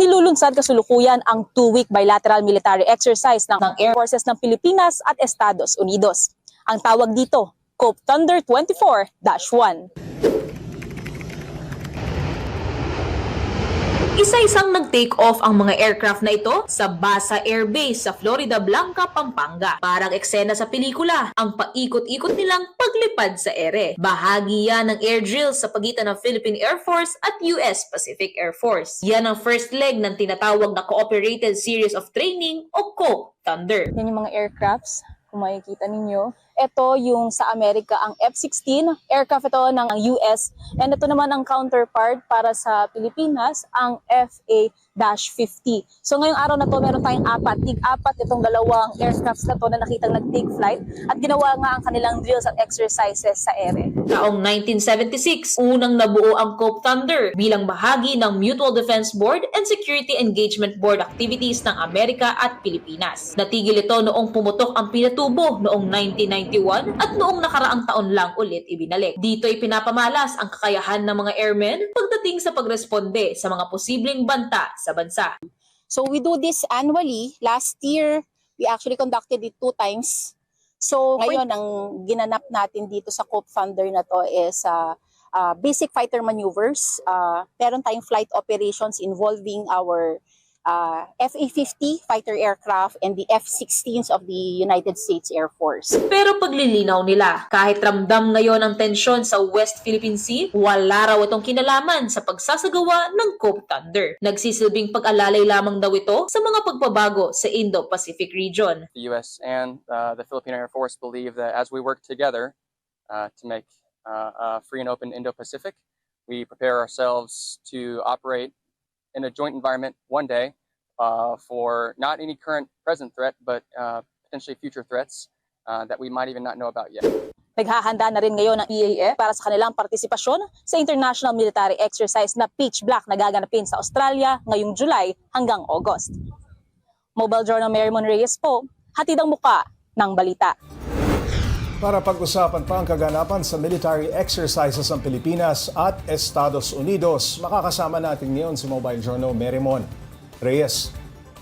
Nilulunsad kasulukuyan ang two-week bilateral military exercise ng, Air Forces ng Pilipinas at Estados Unidos. Ang tawag dito, COPE Thunder 24-1. Isa-isang nag-take off ang mga aircraft na ito sa Basa Air Base sa Florida Blanca, Pampanga. Parang eksena sa pelikula, ang paikot-ikot nilang paglipad sa ere. Bahagi yan ng air drills sa pagitan ng Philippine Air Force at US Pacific Air Force. Yan ang first leg ng tinatawag na Cooperated Series of Training o COPE Thunder. Yan yung mga aircrafts, kung makikita ninyo. Ito yung sa Amerika, ang F-16. Aircraft ito ng US. And ito naman ang counterpart para sa Pilipinas, ang FA-50. So ngayong araw na to, meron tayong apat. Tig-apat itong dalawang aircrafts na to na nakitang nag-take flight. At ginawa nga ang kanilang drills at exercises sa ere. Taong 1976, unang nabuo ang COPE Thunder bilang bahagi ng Mutual Defense Board and Security Engagement Board activities ng Amerika at Pilipinas. Natigil ito noong pumutok ang pinatubo noong 1991 at noong nakaraang taon lang ulit ibinalik. Dito'y pinapamalas ang kakayahan ng mga airmen pagdating sa pagresponde sa mga posibleng banta sa bansa. So we do this annually. Last year, we actually conducted it two times. So ngayon, ang ginanap natin dito sa COPE Thunder na to is uh, uh, basic fighter maneuvers. Uh, meron tayong flight operations involving our uh, FA-50 fighter aircraft and the F-16s of the United States Air Force. Pero paglilinaw nila, kahit ramdam ngayon ang tensyon sa West Philippine Sea, wala raw itong kinalaman sa pagsasagawa ng COPE Thunder. Nagsisilbing pag-alalay lamang daw ito sa mga pagbabago sa Indo-Pacific region. the U.S. and uh, the Filipino Air Force believe that as we work together uh, to make uh, a free and open Indo-Pacific, we prepare ourselves to operate in a joint environment one day uh, for not any current present threat, but uh, potentially future threats uh, that we might even not know about yet. Naghahanda na rin ngayon ang EAF para sa kanilang partisipasyon sa International Military Exercise na Pitch Black na gaganapin sa Australia ngayong July hanggang August. Mobile Journal Marymon Reyes po, hatid ang muka ng balita. Para pag-usapan pa ang kaganapan sa military exercises ng Pilipinas at Estados Unidos, makakasama natin ngayon si Mobile Journal Merimon Reyes.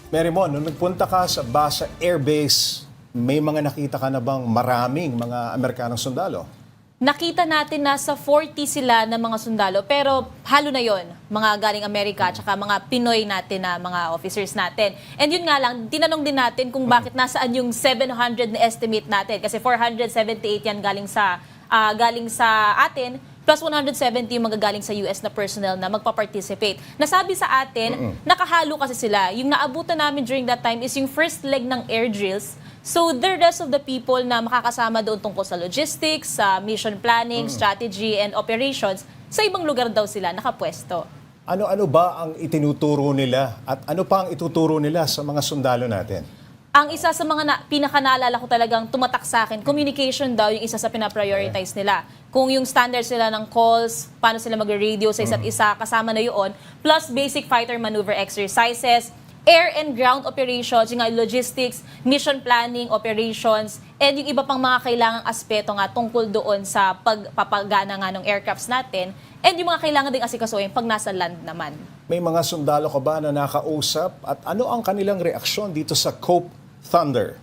Merimon, nung nagpunta ka sa Basa Air Base, may mga nakita ka na bang maraming mga Amerikanong sundalo? Nakita natin na sa 40 sila na mga sundalo, pero halo na yon mga galing Amerika at saka mga Pinoy natin na mga officers natin. And yun nga lang, tinanong din natin kung bakit nasaan yung 700 na estimate natin. Kasi 478 yan galing sa, ah, galing sa atin, plus 170 yung magagaling sa US na personnel na magpa-participate. Nasabi sa atin, nakahalo kasi sila. Yung naabutan namin during that time is yung first leg ng air drills. So the rest of the people na makakasama doon tungkol sa logistics, sa mission planning, strategy, and operations, sa ibang lugar daw sila nakapwesto. Ano-ano ba ang itinuturo nila at ano pa ang ituturo nila sa mga sundalo natin? Ang isa sa mga na, pinaka-naalala ko talagang tumatak sa akin, communication daw yung isa sa pinaprioritize nila. Kung yung standards nila ng calls, paano sila mag-radio sa isa't isa, kasama na yun. Plus basic fighter maneuver exercises, air and ground operations, yung nga logistics, mission planning, operations, and yung iba pang mga kailangang aspeto nga tungkol doon sa pagpapagana nga ng aircrafts natin, and yung mga kailangan ding asikasuhin pag nasa land naman. May mga sundalo ka ba na nakausap at ano ang kanilang reaksyon dito sa Cope Thunder?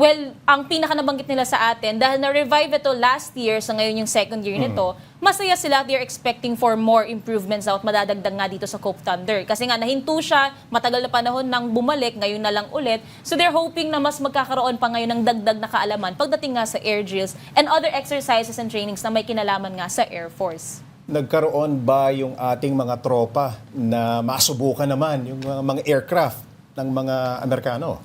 Well, ang pinaka nabanggit nila sa atin, dahil na-revive ito last year, sa ngayon yung second year nito, masaya sila, they're expecting for more improvements at madadagdag nga dito sa Cope Thunder. Kasi nga, nahinto siya, matagal na panahon nang bumalik, ngayon na lang ulit. So they're hoping na mas magkakaroon pa ngayon ng dagdag na kaalaman pagdating nga sa air drills and other exercises and trainings na may kinalaman nga sa Air Force. Nagkaroon ba yung ating mga tropa na masubukan naman yung mga, mga aircraft ng mga Amerikano?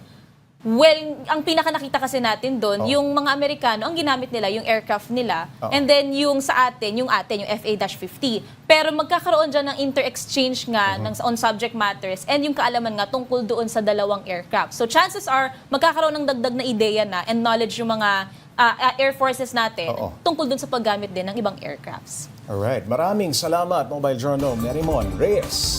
Well, ang pinaka nakita kasi natin doon, Oo. yung mga Amerikano, ang ginamit nila, yung aircraft nila, Oo. and then yung sa atin, yung atin, yung FA-50. Pero magkakaroon dyan ng inter-exchange nga ng, on subject matters and yung kaalaman nga tungkol doon sa dalawang aircraft. So chances are, magkakaroon ng dagdag na ideya na and knowledge yung mga ah, ah, air forces natin Oo. tungkol doon sa paggamit din ng ibang aircrafts. Alright, maraming salamat Mobile Journal Merimon Reyes.